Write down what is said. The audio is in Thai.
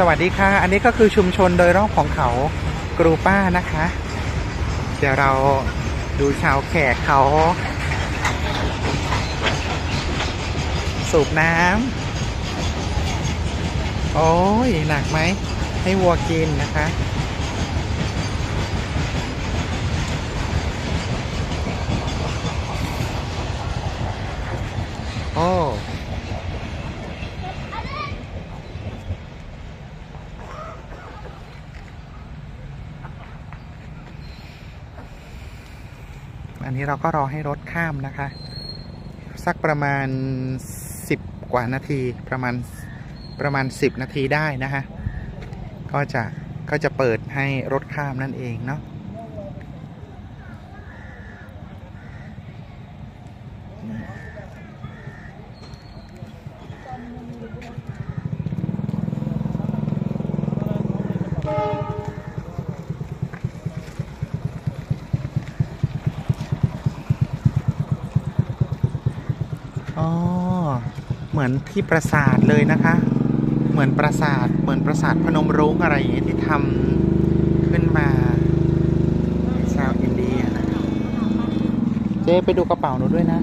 สวัสดีค่ะ อันนี้ก็คือชุมชนโดยรอบของเขากรูป้านะคะ เดี๋ยวเราดูชาวแขกเขา สูบน้ำโอ้ยหนักไหม ให้วัวกินนะคะ โอ้ อันนี้เราก็รอให้รถข้ามนะคะ สักประมาณ 10 กว่านาทีประมาณประมาณ 10 นาทีได้นะคะก็จะก็จะเปิดให้รถข้ามนั่นเองเนาะ อ๋อ เหมือนที่ปราสาทเลยนะคะ เหมือนปราสาท เหมือนปราสาทพนมรุ้งอะไรอย่างเงี้ยที่ทำขึ้นมา ชาวอินเดียนะเจ๊ไปดูกระเป๋าหนูด้วยนะ